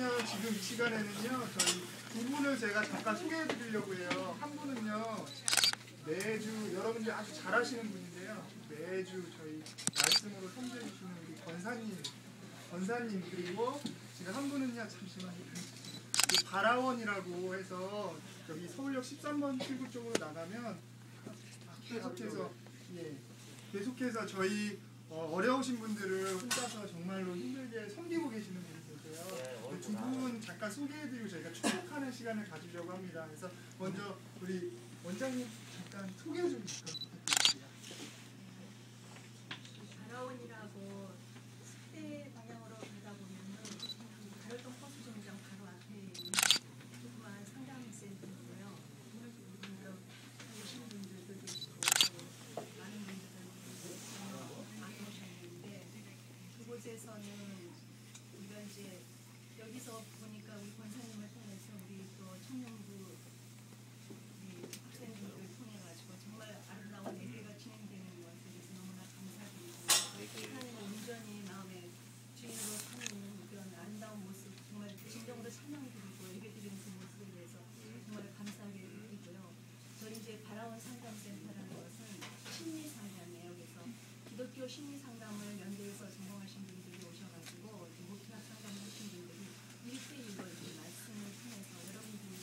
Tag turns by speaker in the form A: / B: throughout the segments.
A: 그러면요 지금 이 시간에는요 저희 두 분을 제가 잠깐 소개해 드리려고 해요. 한 분은요 매주 여러분들 아주 잘하시는 분인데요. 매주 저희 말씀으로 섬겨 주시는 우리 권사님, 권사님 그리고 지금 한 분은요 잠시만요. 그 바라원이라고 해서 여기 서울역 13번 출구 쪽으로 나가면 계속해서 예 계속해서 저희 어, 어려우신 분들을 혼자서 정말로 힘들게 섬기고 계시는 분 이세요. 두 분 잠깐 소개해드리고 저희가 축복하는 시간을 가지려고 합니다. 그래서 먼저 우리 원장님 잠깐 소개 좀 부탁드릴게요.
B: 바라원이라고 숙대 방향으로 가다 보면은 가로등 버스 정류장 바로 앞에 있는 조그만 상담 센터고요. 여기서 오신 분들도 계시고 또 많은 분들이 많이 오셨는데 그곳에서는 우리가 이제 여기서 보니까 우리 권사님을 통해서 우리 또 청년부 우리 학생분들 통해 가지고 정말 아름다운 예배가 진행되는 것에 대해서 너무나 감사드리고 하나님 온전히 마음에 주인으로 삼는 그런 아름다운 모습 정말 진정으로 찬양드리고 예배 드리는 그 모습에 대해서 정말 감사하게 드리고요. 저희 이제 바라원 상담센터라는 것은 심리 상담이에요. 그래서 기독교 심리 상담을 연대에서 전공하신 분들이 오셔가지고 이제 목표학 상담을 하신 분들이 일대일로 이렇게 말씀을 통해서 여러분들이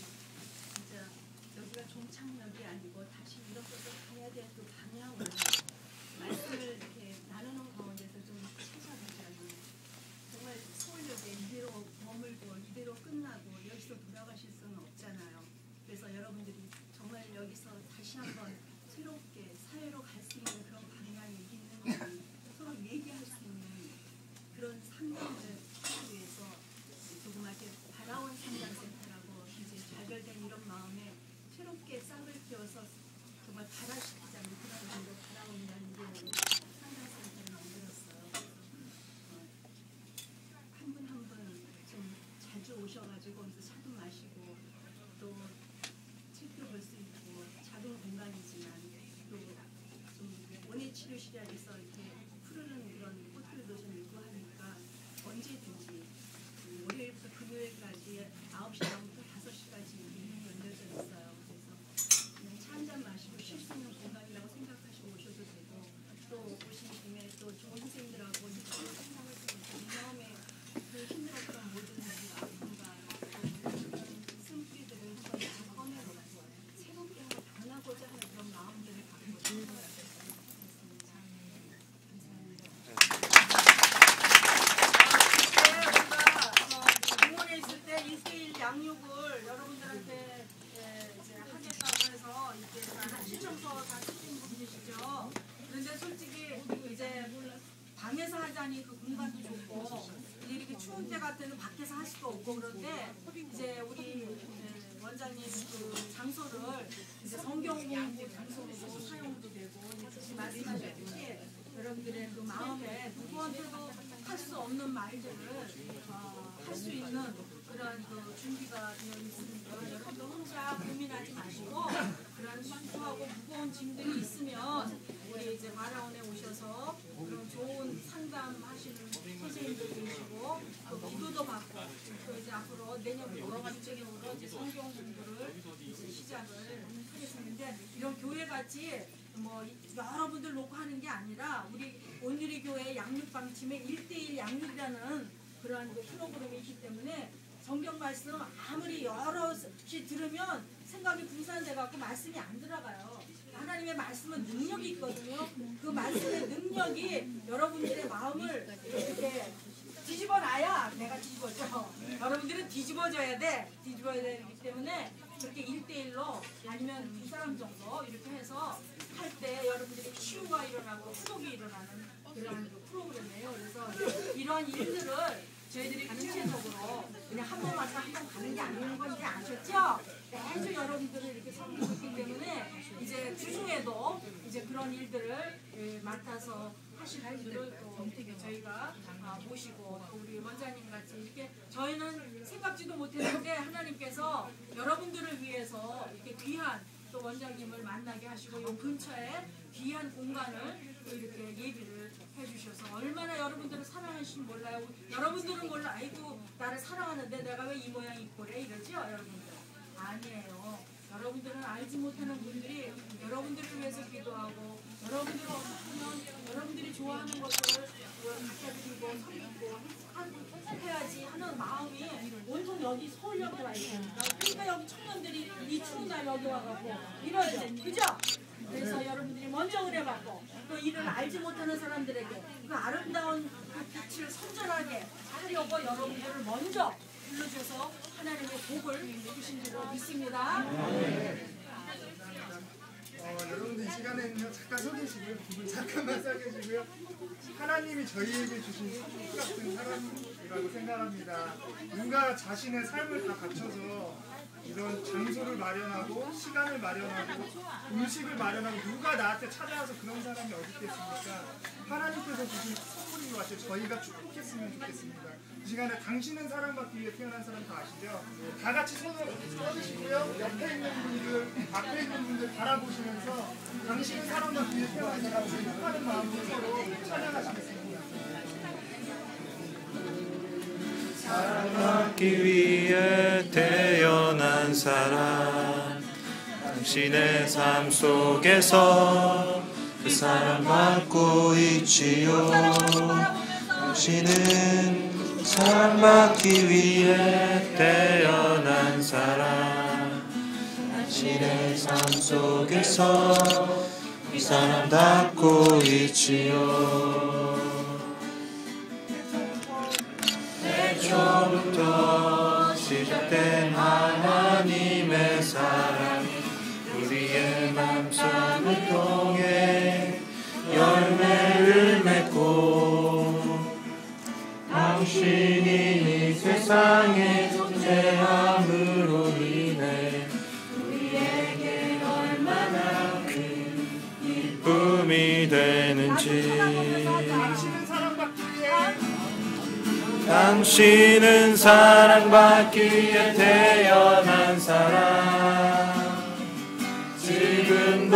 B: 진짜 여기가 종착역이 아니고 다시 이렇게도 가야 될 그 방향을 말씀을 이렇게 나누는 가운데서 좀 찾아보자면 정말 서울역에 이대로 머물고 이대로 끝나고 여기서 돌아가실 수는 없잖아요. 그래서 여러분들이 정말 여기서 다시 한번 새롭게 사회로 갈 수 있는 그런 방향이 있는지 서로 얘기할 수 있는 그런 상담을 하기 위해서 조그맣게 바라온 상담센터라고 이제 발별된 이런 마음에 새롭게 싹을 틔워서 정말 발화시키자는 그런 의미로 바라온이라는 이름으로 상담센터를 만들었어요. 어, 한분 한 분 좀 자주 오셔가지고 차도 마시고 또 책도 볼 수 있고 작은 공간이지만 또좀 원예 치료실에서 이렇게 푸르는 그런 꽃들도 좀 있고 하니까 언제 든지 그 월요일부터 금요일까지 9시간부터 5시까지 문이 열려져 있어요. 그래서 그냥 차 한 잔 마시고 쉴 수 있는 공간이라고 생각하시고 오셔도 되고 또 오신 김에 또 좋은 선생님들하고 이렇게 생각을 해보고 이 마음에 그 힘들었던 모든 일이 아픔과 또 그런 숨기들을 한번 다 꺼내놓고 새롭게 한번 변하고자 하는 그런 마음들을 갖고 싶은 것 같습니다.
C: 우리가 공원에 있을 때 1대1 양육을 여러분들한테 예, 이제 하겠다고 해서 이렇게 다 신청서 다 쓰신 분이시죠. 그런데 솔직히 이제 방에서 하자니 그 공간도 좋고 추운 때 같으면 밖에서 할 수도 없고 그런데 이제 우리 예, 원장님 그 장소를 이제 성경 공부 장소로 사용도 되고 말씀하셨듯이 여러분들의 그 마음에 누구한테도 할 수 없는 말들을 어, 할수 있는 그런 그 준비가 되어 있으니까 여러분도 혼자 고민하지 마시고 그런 수하고 무거운 짐들이 있으면 우리 이제 마라원에 오셔서 좋은 상담하시는 선생님들 계시고 또 기도도 받고 또 이제 앞으로 내년부터 본격적으로 이제 성경 공부를 이제 시작을 하겠는데 이런 교회 같이 뭐 여러분들 놓고 하는 게 아니라 우리 온누리 교회 양육 방침의 1대1 양육이라는 그러한 그 프로그램이 있기 때문에 성경 말씀 아무리 여럿이 들으면 생각이 분산돼 갖고 말씀이 안 들어가요. 하나님의 말씀은 능력이 있거든요. 그 말씀의 능력이 여러분들의 마음을 이렇게 뒤집어 놔야 내가 뒤집어져. 여러분들은 뒤집어져야 돼. 뒤집어야 되기 때문에 그렇게 1대1로 아니면 두 사람 정도 이렇게 해서 할 때 여러분들이 치유가 일어나고 회복이 일어나는 그런 그 프로그램이에요. 그래서 이러한 일들을 저희들이 구체적으로 그냥 한번 왔다 한번 가는 게 아닌 건지 아셨죠? 매주 여러분들을 이렇게 섬기고 있기 때문에 이제 주중에도 이제 그런 일들을 예, 맡아서 하실 분들을 또 저희가 아, 모시고 또 우리 원장님 같이 이렇게 저희는 생각지도 못했는데 하나님께서 여러분들을 위해서 이렇게 귀한 또 원장님을 만나게 하시고 이 근처에 귀한 공간을 또 이렇게 예비를 해주셔서 얼마나 여러분들을 사랑하시는 몰라요. 여러분들은 몰라. 아이고 나를 사랑하는데 내가 왜 이 모양 이 꼴에 이러죠, 여러분들. 아니에요. 여러분들은 알지 못하는 분들이 여러분들을 위해서 기도하고 여러분들을 하면 여러분들이 좋아하는 것들을 갖다 드리고 섬기고 하- 해야지 하는 마음이 온통 여기 서울역에 와 있으니까 그러니까 여기 청년들이 이 추운 날 여기 와가고 이러죠. 그죠? 그래서 여러분들이 먼저 의뢰받고 또 이를 알지 못하는 사람들에게 그 아름다운 그 빛을 선전하게 하려고 여러분들을 먼저 불러줘서 하나님의 복을 주신 줄로 믿습니다.
A: 어, 여러분들 이 시간에는요 잠깐 서 계시고요. 두분 잠깐만 서 계시고요. 하나님이 저희에게 주신 선물 같은 사람이라고 생각합니다. 누가 자신의 삶을 다 바쳐서 이런 장소를 마련하고 시간을 마련하고 음식을 마련하고 누가 나한테 찾아와서 그런 사람이 어디 있겠습니까? 하나님께서 주신 선물인 것 같아요. 저희가 축복했으면 좋겠습니다. 이 시간에 당신은 사랑받기 위해 태어난 사람 다 아시죠? 다 같이 손을 뻗으시고요. 옆에 있는 분들 앞에 있는 분들 바라보시면서 당신은 사랑받기 위해 태어난 사람 축복하는 마음으로 서로 찬양하시겠습니다.
D: 받기 위해 당신의 삶 속에서 그 사람 받고 있지요. 당신은 사랑 받기 위해 태어난 사람. 당신의 삶 속에서 이 사람 받고 있지요. 처음부터 시작된 하나님의 사랑 맘속을 통해 열매를 맺고 당신이 이 세상에 존재함으로 인해 우리에게 얼마나 큰 기쁨이 되는지
A: 당신은 사랑받기 위해
D: 당신은 사랑받기 위해 태어난 사람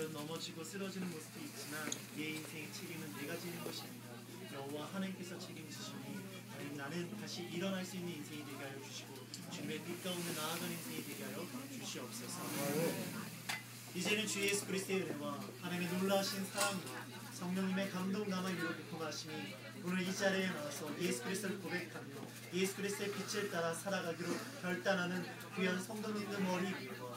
E: 때론 넘어지고 쓰러지는 모습도 있지만 내 인생의 책임은 내가 지는 것이 아니라 여호와 하나님께서 책임지시니 나는 다시 일어날 수 있는 인생이 되게 하여 주시고 주님의 빛 가운데 나아가는 인생이 되게 하여 주시옵소서. 이제는 주 예수 그리스도의 은혜와 하나님의 놀라우신 사랑과 성령님의 감동 남아 위로 부통하심이 오늘 이 자리에 나와서 예수 그리스도를 고백하며 예수 그리스도의 빛을 따라 살아가기로 결단하는 귀한 성도님들 머리 위에와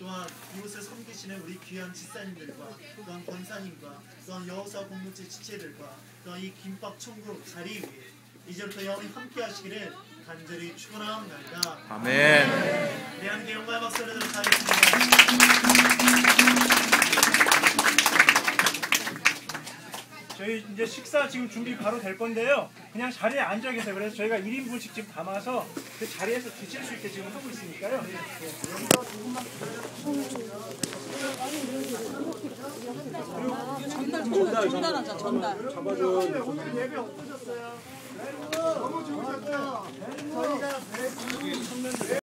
E: 또한 이곳을 섬기시는 우리 귀한 집사님들과 또한 권사님과 또한 여호사 공동체 지체들과 또한 이 김밥 천국 자리 위에 이제부터 영원히 함께 하시기를 간절히 축원하옵나이다.
D: 아멘.
E: 내 함께 영광의 박수를 드리겠습니다.
F: 저희 이제 식사 지금 준비 바로 될 건데요. 그냥 자리에 앉아 계세요. 그래서 저희가 1인분씩 지금 담아서 그 자리에서 드실 수 있게 지금 하고 있으니까요.
A: 오늘 예배 어떠셨어요? 너무 좋으셨죠? 저희가 매